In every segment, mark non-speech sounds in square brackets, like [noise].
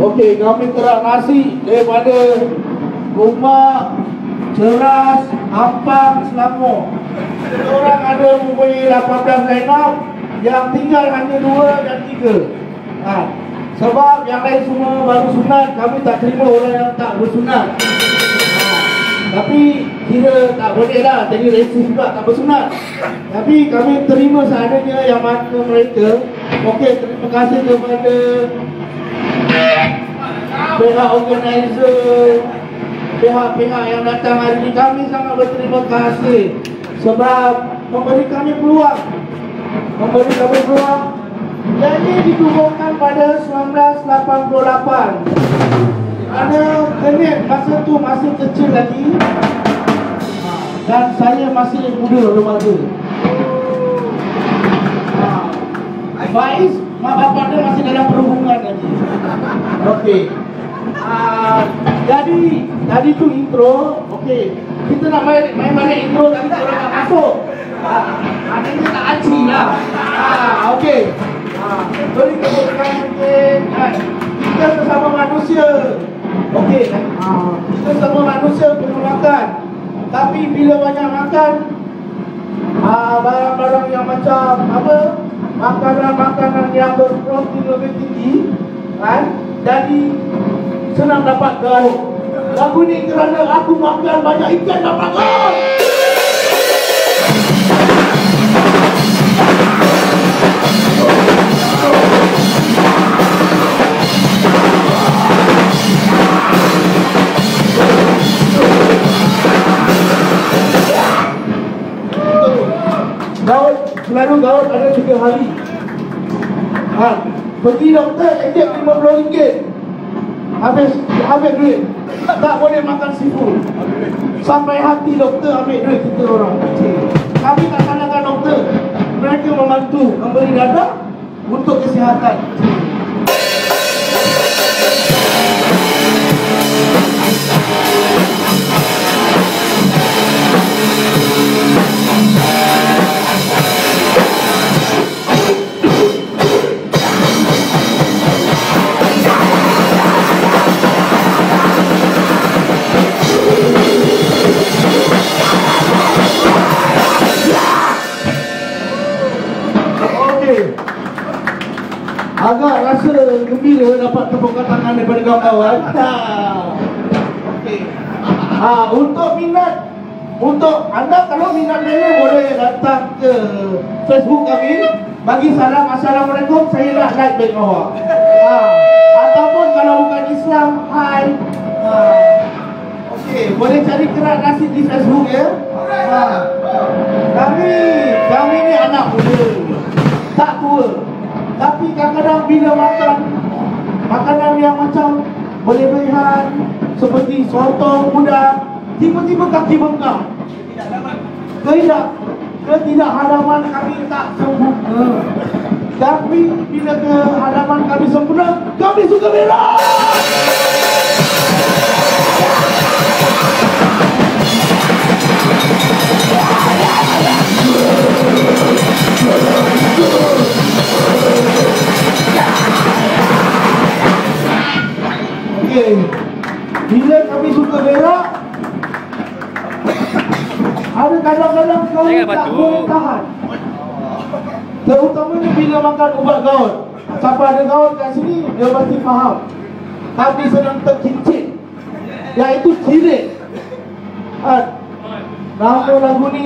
Okey, kami kerak nasi daripada rumah Ceras, Ampang, Selangor. Orang ada mempunyai 18 Zainab yang tinggal hanya dua dan tiga. Ha. Sebab yang lain semua baru sunat, kami tak terima orang yang tak bersunat. Ha. Tapi kira tak boleh lah, jadi resis juga tak bersunat. Tapi kami terima seadanya yang mana mereka. Okey, terima kasih kepada pihak organizer pihak-pihak yang datang hari ini kami sangat berterima kasih sebab memberi kami peluang. Memberi kami peluang. Jadi ditubuhkan pada 1988 ada kenit masa tu masih kecil lagi. Dan saya masih muda remaja Faiz, mak bapak dia masih dalam perhubungan lagi Okey Ah, jadi tadi tu intro, okey. Kita nak main main balik intro tapi tak nak masuk. Ah, maknanya tak aci lah. Ah, okey. Ah, beri mungkin. Ah, kita sesama manusia. Okey. Ah, kita sesama manusia perlu makan. Tapi bila banyak makan, ah, barang-barang yang macam apa? Makanan-makanan yang berprotein lebih tinggi, kan? Jadi senang dapat gaul. Lagu ni kerana aku makan banyak ikan dapat gaul. Pergi doktor, ejek RM50 habis habis duit. Tak boleh makan seafood. Sampai hati doktor ambil duit kita orang. Kami tak salahkan doktor. Mereka membantu memberi dada untuk kesihatan. Okey. Dapat tepukan tangan daripada kawan-kawan. Okey. Ha, untuk minat untuk anda kalau minat dia boleh datang ke Facebook kami bagi salam Assalamualaikum saya nak like bawah. Ha. Ataupun kalau bukan Islam hai. Ha. Okey, boleh cari kerak nasi di Facebook ya. Ha. Kami kami ni anak muda tak tua tapi kadang-kadang bila makan makanan yang macam berlebihan seperti sotong muda tiba-tiba kaki bengkak. Tidak ketidak hadaman kami tak sempurna. Tapi bila ke hadaman kami sempurna kami suka berak Okey. Bila kami suka berak ada kadang-kadang kau tak boleh tahan. Terutamanya bila makan ubat gaul. Siapa ada gaul kat sini, dia pasti faham. Kami sedang terkincit. Iaitu cirit. Ha. Nama lagu ni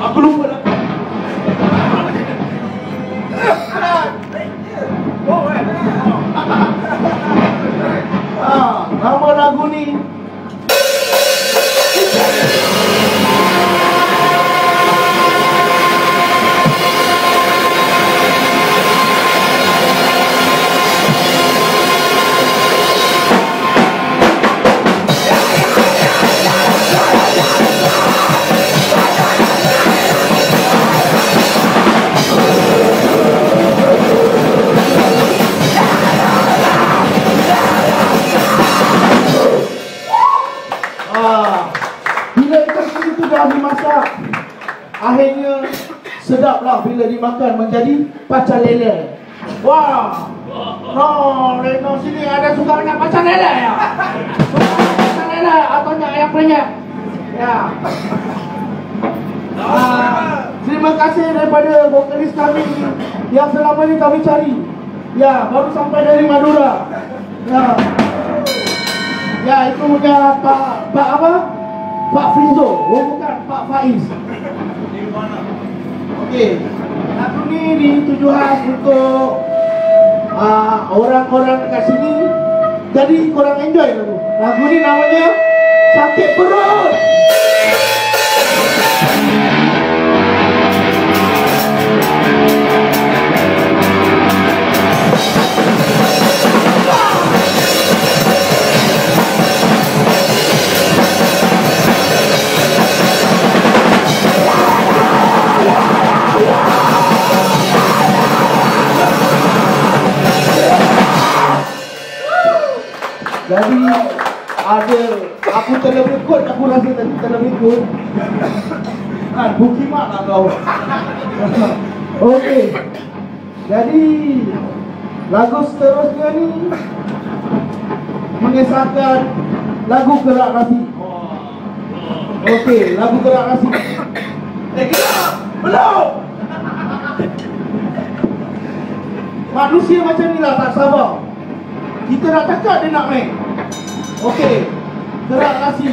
Aku lupa lah. Bila kering itu dah dimasak, akhirnya sedaplah bila dimakan menjadi pacar lele. Wah. No, Reno sini ada suka nak pacar lele ya. Suka pacar lele atau nak ayam penyet. Ya. Ah, terima kasih daripada vokalis kami yang selama ini kami cari. Ya, baru sampai dari Madura. Ya. Ya, itu punya Pak Pak apa? Pak Frizo. Oh, bukan Pak Faiz. Okey. Lagu ni dituju khas untuk uh, orang-orang dekat sini. Jadi korang enjoy lagu. Lagu ni namanya Sakit Perut. Jadi ada aku terlebih aku rasa tadi terlebih kot. Kan buki mak lah kau. [laughs] Okey. Jadi lagu seterusnya ni mengesahkan lagu gerak rasi. Okey, lagu gerak rasi. Eh, gerak! Belum! Manusia macam ni lah tak sabar. Kita nak cakap dia nak main. Okey. Gerak rasi.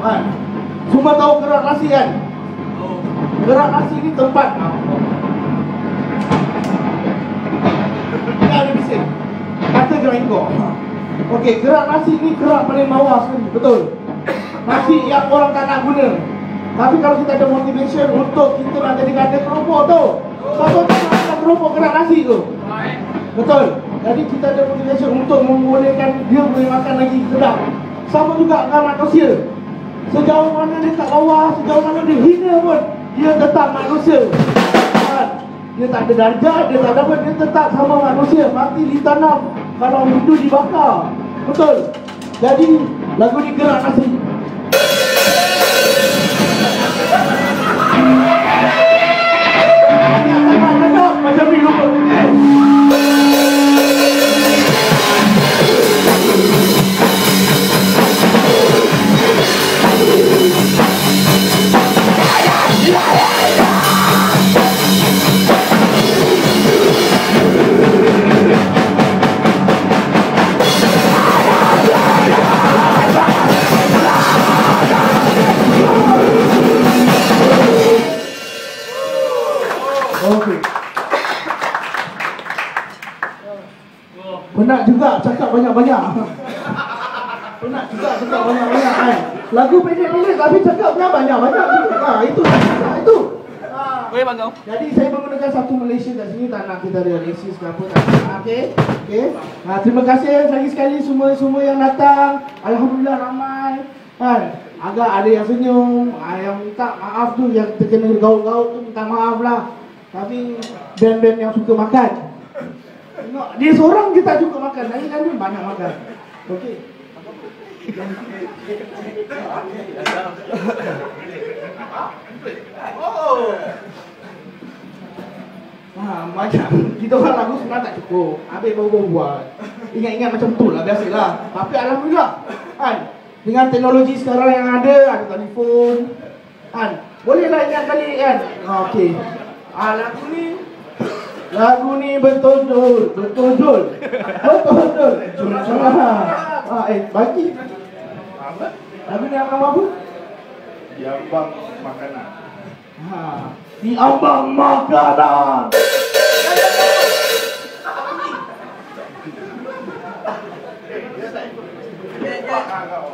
Kan? Semua tahu gerak rasi kan? Gerak rasi ni tempat. Ada bising. Kata gerak ingkor. Okey, gerak nasi ni gerak paling bawah sekali. Betul. Nasi yang orang tak nak guna. Tapi kalau kita ada motivation untuk kita nak jadi ganda keropok tu. Siapa tak nak keropok gerak nasi tu? Betul. Jadi kita ada motivation untuk membolehkan dia boleh makan lagi sedap. Sama juga dengan manusia. Sejauh mana dia kat bawah, sejauh mana dia hina pun, dia tetap manusia. Kan? Dia tak ada darjah, dia tak ada apa, dia tetap sama manusia. Mati ditanam, kalau hidup dibakar. Betul. Jadi, lagu ni gerak nasi. Macam ni lupa. Penat juga cakap banyak-banyak. Penat juga cakap banyak-banyak kan. Lagu pendek-pendek tapi cakapnya banyak-banyak. Ha, itu ha, itu. Ha. Boleh bang kau? Jadi saya menggunakan satu Malaysia kat sini tak nak kita ada racist ke apa tak. nak. Okey. Okey. Ha, terima kasih lagi sekali semua-semua yang datang. Alhamdulillah ramai. Kan? Agak ada yang senyum, ha, yang minta maaf tu yang terkena gaut-gaut tu minta maaf lah. Tapi band-band yang suka makan. Tengok, dia seorang je tak suka makan. Lain kan dia banyak makan. Okey. Oh. Ha, macam kita orang lagu sebenarnya tak cukup. Habis baru-baru buat. Ingat-ingat macam tu lah biasalah. Tapi alhamdulillah. Kan? Dengan teknologi sekarang yang ada, ada telefon. Kan? Bolehlah ingat kali kan? Ha, Okey. Ah, lagu ni Lagu ni betul-betul Betul-betul Betul-betul Ah, eh, bagi Lagu ni apa apa? Diambang makanan. Ha, di ambang makanan. Ambil,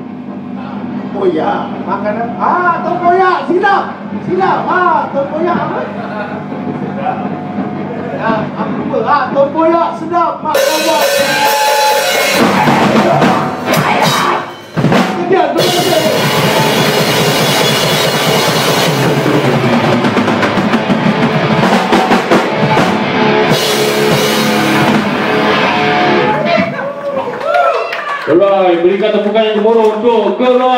Ya, makanan? Ah, tempoyak, silap Silap, ah, tempoyak apa? Aku lupa. Ah, tempoyak sedap. Mak Kawak Kejar, terus kejar Alright, berikan tepukan yang gemuruh untuk Nasir.